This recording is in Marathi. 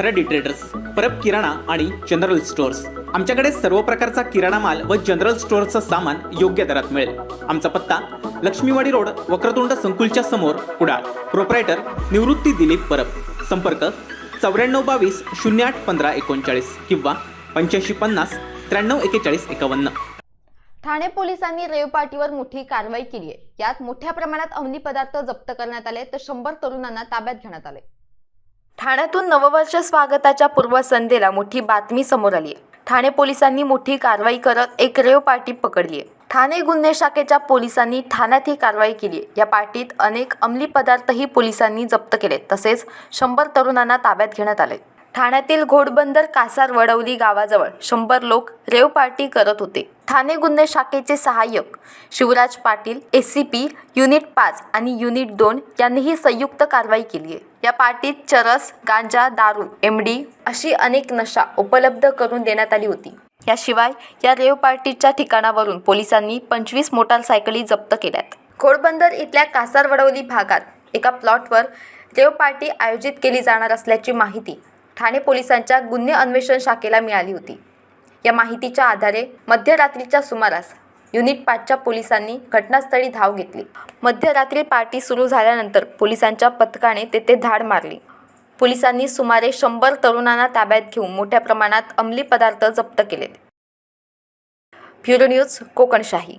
खरडी ट्रेडर्स परब किराणा आणि जनरल स्टोअर्स आमच्याकडे सर्व प्रकारचा किराणा माल व जनरल स्टोअरचं सामान योग्य दरात मिळेल. आमचा पत्ता लक्ष्मीवाडी रोड वक्रतुंड संकुलच्या समोर कुडाळ. प्रोपरायटर निवृत्ती दिलीप परब. संपर्क चौऱ्याण्णव बावीस शून्य आठ पंधरा एकोणचाळीस किंवा पंच्याऐंशी पन्नास त्र्याण्णव एकेचाळीस एकावन्न. ठाणे पोलिसांनी रेव पार्टीवर मोठी कारवाई केली आहे. यात मोठ्या प्रमाणात अंमली पदार्थ जप्त करण्यात आले तर शंभर तरुणांना ताब्यात घेण्यात आले. ठाण्यातून नववर्ष स्वागताच्या पूर्वसंध्येला मोठी बातमी समोर आली आहे ठाणे पोलिसांनी मोठी कारवाई करत एक रेव पार्टी पकडली आहे ठाणे गुन्हे शाखेच्या पोलिसांनी ठाण्यात ही कारवाई केली आहे या पार्टीत अनेक अंमली पदार्थही पोलिसांनी जप्त केले तसेच शंभर तरुणांना ताब्यात घेण्यात आले ठाण्यातील घोडबंदर कासार वडवली गावाजवळ शंभर लोक रेव पार्टी करत होते. ठाणे गुन्हे शाखेचे सहाय्यक Shivraj Patil S C P unit पाच आणि युनिट दोन यांनीही संयुक्त कारवाई केली आहे. या पार्टीत चरस गांजा दारू एमडी अशी अनेक नशा उपलब्ध करून देण्यात आली होती. याशिवाय या रेव पार्टीच्या ठिकाणावरून पोलिसांनी पंचवीस मोटारसायकली जप्त केल्यात. घोडबंदर इथल्या कासारवडवली भागात एका प्लॉटवर रेव पार्टी आयोजित केली जाणार असल्याची माहिती ठाणे पोलिसांच्या गुन्हे अन्वेषण शाखेला मिळाली होती. या माहितीच्या आधारे मध्यरात्रीच्या सुमारास युनिट पाचच्या पोलिसांनी घटनास्थळी धाव घेतली. मध्यरात्री पार्टी सुरू झाल्यानंतर पोलिसांच्या पथकाने तेथे धाड मारली. पोलिसांनी सुमारे शंभर तरुणांना ताब्यात घेऊन मोठ्या प्रमाणात अंमली पदार्थ जप्त केलेत. Bureau news Kokanshahi.